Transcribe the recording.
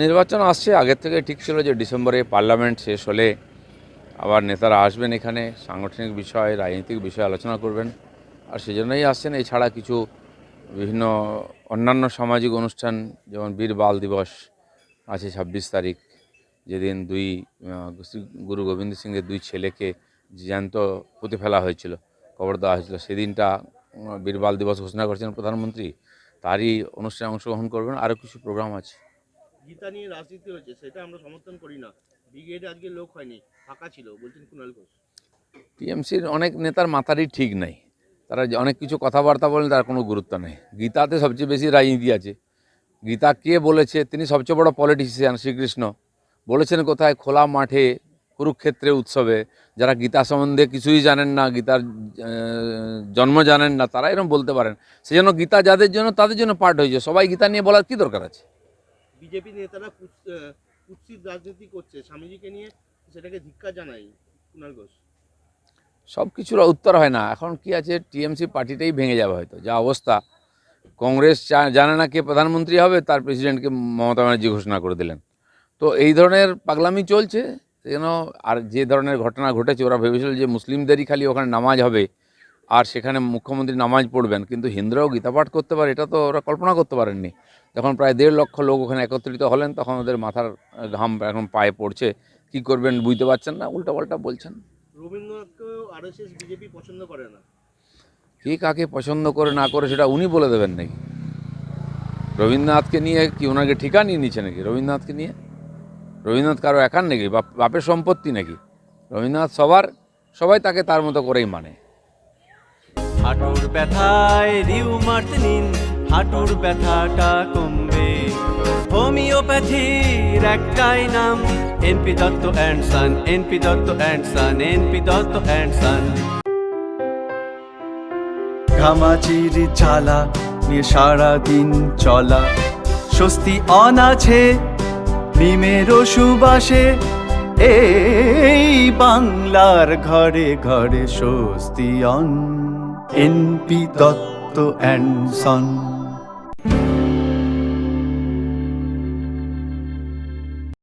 নির্বাচন আসছে আগের থেকে ঠিক ছিল যে ডিসেম্বরে পার্লামেন্ট শেষ হলে আবার নেতারা আসবেন এখানে সাংগঠনিক বিষয় রাজনৈতিক বিষয় আলোচনা করবেন। আর সেজন্যই আসছেন এছাড়া কিছু বিভিন্ন অন্যান্য সামাজিক অনুষ্ঠান যেমন বীর বাল দিবস আছে ছাব্বিশ তারিখ যেদিন দুই গুরু গোবিন্দ সিংয়ের দুই ছেলেকে জ্যান্ত পুঁতে ফেলা হয়েছিল কবর দেওয়া হয়েছিল। সেদিনটা উম, বীর বাল দিবস ঘোষণা করেছেন প্রধানমন্ত্রী তারই অনুষ্ঠানে অংশগ্রহণ করবেন। আরও কিছু প্রোগ্রাম আছে। গীতা নিয়ে রাজনীতি হয়েছে সেটা আমরা সমর্থন করি না। ব্রিগেডে আজকে লোক হয়নি, ফাঁকা ছিল, বলছেন কুণাল ঘোষ। টিএমসির অনেক নেতার মাথারই ঠিক নাই। তারা অনেক কিছু কথাবার্তা বলেন, তার কোনো গুরুত্ব নেই। গীতাতে সবচেয়ে বেশি রাজনীতি আছে। গীতা কে বলেছে, তিনি সবচেয়ে বড় পলিটিশিয়ান, শ্রীকৃষ্ণ। বলেছেন কোথায়? খোলা মাঠে, কুরুক্ষেত্রে উৎসবে। যারা গীতা সম্বন্ধে কিছুই জানেন না, গীতার জন্ম জানেন না, তারা এরকম বলতে পারেন। সেজন্য গীতা যাদের জন্য, তাদের জন্য পাঠ হয়েছে। সবাই গীতা নিয়ে বলার কি দরকার আছে? বিজেপি নেতারা কুৎসিত রাজনীতি করছে। স্বামীজিকে নিয়ে সেটাকে ধিক্কার জানাই কুণাল ঘোষ। সব কিছুর উত্তর হয় না। এখন কি আছে? টিএমসি পার্টিটাই ভেঙে যাবে হয়তো। যা অবস্থা। কংগ্রেস জানে না কে প্রধানমন্ত্রী হবে, তার প্রেসিডেন্টকে মমতা ব্যানার্জি ঘোষণা করে দিলেন। তো এই ধরনের পাগলামি চলছে। যেন আর যে ধরনের ঘটনা ঘটেছে, ওরা ভেবেছিল যে মুসলিমদেরই খালি ওখানে নামাজ হবে। আর সেখানে মুখ্যমন্ত্রী নামাজ পড়বেন কিন্তু হিন্দুরাও গীতাপাঠ করতে পারে এটা তো ওরা কল্পনা করতে পারেননি। যখন প্রায় দেড় লক্ষ লোক ওখানে একত্রিত হলেন তখন ওদের মাথার ঘাম এখন পায়ে পড়ছে। কি করবেন বুঝতে পারছেন না উল্টাপাল্টা বলছেন। রবীন্দ্রনাথকেও আরএসএস বিজেপি পছন্দ করে না। কে কাকে পছন্দ করে না করে সেটা উনি বলে দেবেন নাকি? রবীন্দ্রনাথকে নিয়ে কি ওনাকে ঠিকা নিয়ে নিচ্ছে নাকি? রবীন্দ্রনাথকে নিয়ে? রবীন্দ্রনাথ কারও একার নাকি? বাপ বাপের সম্পত্তি নাকি? রবীন্দ্রনাথ সবার সবাই তাকে তার মতো করেই মানে। হাঁটুর ব্যথায় রিউমার্ট নিন, হাঁটুর ব্যথাটা কমবে। হোমিওপ্যাথির একটাই নাম NP Dutta and son NP Dutta and son NP Dutta and son. ঘামাচির জ্বালা, নিয়ে সারাদিন চলা। স্বস্তি অনাছে নিমের সুবাসে এই বাংলার ঘরে ঘরে স্বস্তি on. NP Dutta and son.